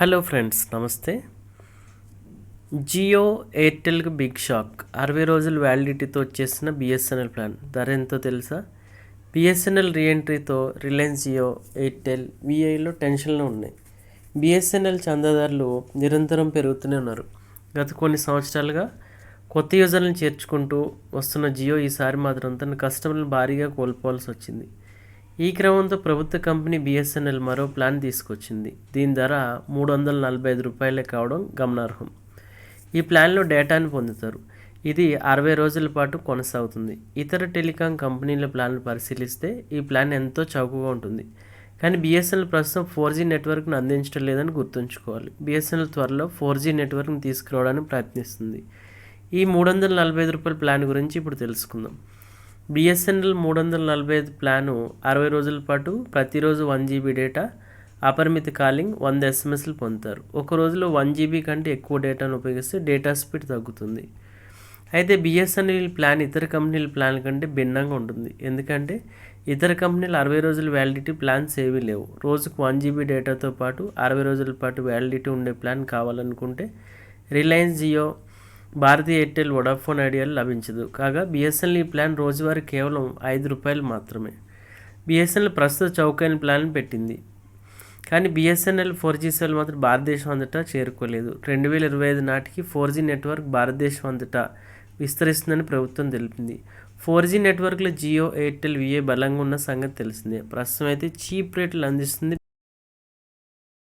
Hello friends నమస్తే. జియో ఎయిర్టెల్కి big shock. అరవై రోజుల వ్యాలిడిటీతో వచ్చేసిన బిఎస్ఎన్ఎల్ ప్లాన్. ధర ఎంతో తెలుసా? బిఎస్ఎన్ఎల్ రీఎంట్రీతో రిలయన్స్ జియో ఎయిర్టెల్ విఐలో టెన్షన్లు ఉన్నాయి. బిఎస్ఎన్ఎల్ చందాదారులు నిరంతరం పెరుగుతూనే ఉన్నారు. గత కొన్ని సంవత్సరాలుగా కొత్త యూజర్లను చేర్చుకుంటూ వస్తున్న జియో ఈసారి మాత్రం తన కస్టమర్లను భారీగా కోల్పోవాల్సి వచ్చింది. ఈ క్రమంతో ప్రభుత్వ కంపెనీ బిఎస్ఎన్ఎల్ మరో ప్లాన్ తీసుకొచ్చింది. దీని ధర మూడు వందల నలభై ఐదు రూపాయలే కావడం గమనార్హం. ఈ ప్లాన్లో డేటాను పొందుతారు. ఇది అరవై రోజుల పాటు కొనసాగుతుంది. ఇతర టెలికాం కంపెనీల ప్లాన్లు పరిశీలిస్తే ఈ ప్లాన్ ఎంతో చౌకగా ఉంటుంది. కానీ బిఎస్ఎన్ఎల్ ప్రస్తుతం ఫోర్ జీ నెట్వర్క్ను అందించడం లేదని గుర్తుంచుకోవాలి. బిఎస్ఎన్ఎల్ త్వరలో ఫోర్ జీ నెట్వర్క్ని తీసుకురావడానికి ప్రయత్నిస్తుంది. ఈ మూడు వందల నలభై ఐదు రూపాయల ప్లాన్ గురించి ఇప్పుడు తెలుసుకుందాం. బిఎస్ఎన్ఎల్ మూడు వందల నలభై ఐదు ప్లాను అరవై రోజుల పాటు ప్రతిరోజు వన్ జీబీ డేటా అపరిమిత కాలింగ్ వంద ఎస్ఎంఎస్లు పొందుతారు. ఒక రోజులో వన్ జీబీ కంటే ఎక్కువ డేటాను ఉపయోగిస్తే డేటా స్పీడ్ తగ్గుతుంది. అయితే బిఎస్ఎన్ఎల్ ప్లాన్ ఇతర కంపెనీల ప్లాన్ కంటే భిన్నంగా ఉంటుంది. ఎందుకంటే ఇతర కంపెనీలు అరవై రోజుల వ్యాలిడిటీ ప్లాన్స్ ఏవీ లేవు. రోజుకు వన్ జీబీ డేటాతో పాటు అరవై రోజుల పాటు వ్యాలిడిటీ ఉండే ప్లాన్ కావాలనుకుంటే రిలయన్స్ జియో భారతీయ ఎయిర్టెల్ వొడాఫోన్ ఐడియాలు లభించదు. కాగా బిఎస్ఎన్ఎల్ ఈ ప్లాన్ రోజువారీ కేవలం ఐదు రూపాయలు మాత్రమే. బిఎస్ఎన్ఎల్ ప్రస్తుత చౌకైన ప్లాన్ పెట్టింది. కానీ బిఎస్ఎన్ఎల్ ఫోర్ జీ సేవలు మాత్రం భారతదేశం అంతటా చేరుకోలేదు. రెండు వేల ఇరవై ఐదు నాటికి ఫోర్ జీ నెట్వర్క్ భారతదేశం అంతటా విస్తరిస్తుందని ప్రభుత్వం తెలిపింది. ఫోర్ జీ నెట్వర్క్లో జియో ఎయిర్టెల్ విఏ బలంగా ఉన్న సంగతి తెలిసిందే. ప్రస్తుతం అయితే చీప్ రేట్లు అందిస్తుంది